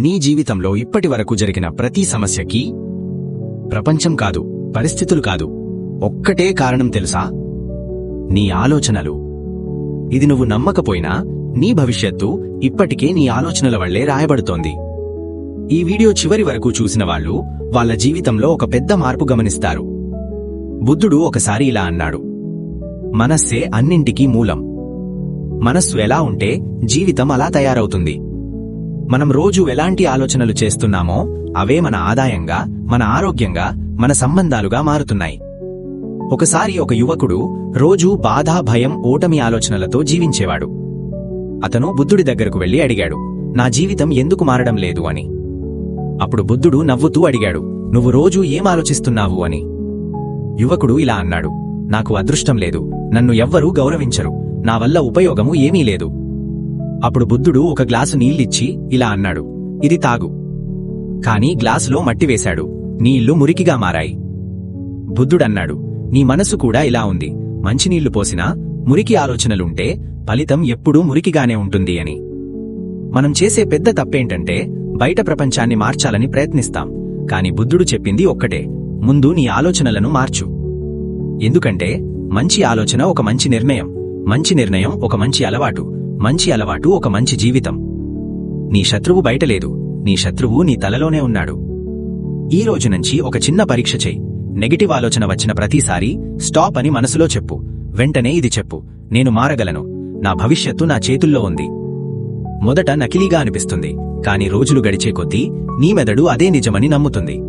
నీ జీవితంలో ఇప్పటి వరకు జరిగిన ప్రతి సమస్యకి ప్రపంచం కాదు పరిస్థితులు కాదు ఒక్కటే కారణం తెలుసా? నీ ఆలోచనలు. ఇది నువ్వు నమ్మకపోయినా నీ భవిష్యత్తు ఇప్పటికే నీ ఆలోచనల వల్లే రాయబడుతోంది. ఈ వీడియో చివరి వరకు చూసిన వాళ్ళు వాళ్ళ జీవితంలో ఒక పెద్ద మార్పు గమనిస్తారు. బుద్ధుడు ఒకసారి ఇలా అన్నాడు. మనస్సే అన్నింటికీ మూలం. మనస్సు ఎలా ఉంటే జీవితం అలా తయారవుతుంది. మనం రోజు ఎలాంటి ఆలోచనలు చేస్తున్నామో అవే మన ఆదాయంగా మన ఆరోగ్యంగా మన సంబంధాలుగా మారుతున్నాయి. ఒకసారి ఒక యువకుడు రోజూ బాధ భయం ఓటమి ఆలోచనలతో జీవించేవాడు. అతను బుద్ధుడి దగ్గరకు వెళ్ళి అడిగాడు నా జీవితం ఎందుకు మారడం లేదు? అని. అప్పుడు బుద్ధుడు నవ్వుతూ అడిగాడు నువ్వు రోజూ ఏం ఆలోచిస్తున్నావు? అని. యువకుడు ఇలా అన్నాడు నాకు అదృష్టం లేదు నన్ను ఎవ్వరూ గౌరవించరు నా వల్ల ఉపయోగము ఏమీ లేదు. అప్పుడు బుద్ధుడు ఒక గ్లాసు నీళ్ళిచ్చి ఇలా అన్నాడు ఇది తాగు. కాని గ్లాసులో మట్టి వేశాడు నీళ్ళు మురికిగా మారాయి. బుద్ధుడన్నాడు నీ మనసు కూడా ఇలా ఉంది మంచినీళ్ళు పోసినా మురికి ఆలోచనలుంటే ఫలితం ఎప్పుడూ మురికిగానే ఉంటుంది అని. మనం చేసే పెద్ద తప్పేంటంటే బయట ప్రపంచాన్ని మార్చాలని ప్రయత్నిస్తాం కాని బుద్ధుడు చెప్పింది ఒక్కటే ముందు నీ ఆలోచనలను మార్చు. ఎందుకంటే మంచి ఆలోచన ఒక మంచి నిర్ణయం మంచి నిర్ణయం ఒక మంచి అలవాటు మంచి అలవాటు ఒక మంచి జీవితం. నీ శత్రువు బయట లేదు నీ శత్రువు నీ తలలోనే ఉన్నాడు. ఈ రోజు నుంచి ఒక చిన్న పరీక్ష చేయి. నెగటివ్ ఆలోచన వచ్చిన ప్రతిసారి స్టాప్ అని మనసులో చెప్పు. వెంటనే ఇది చెప్పు. నేను మారగలను. నా భవిష్యత్తు నా చేతుల్లో ఉంది. మొదట నకిలీగా అనిపిస్తుంది. కాని రోజులు గడిచే కొద్దీ నీ మెదడు అదే నిజమని నమ్ముతుంది.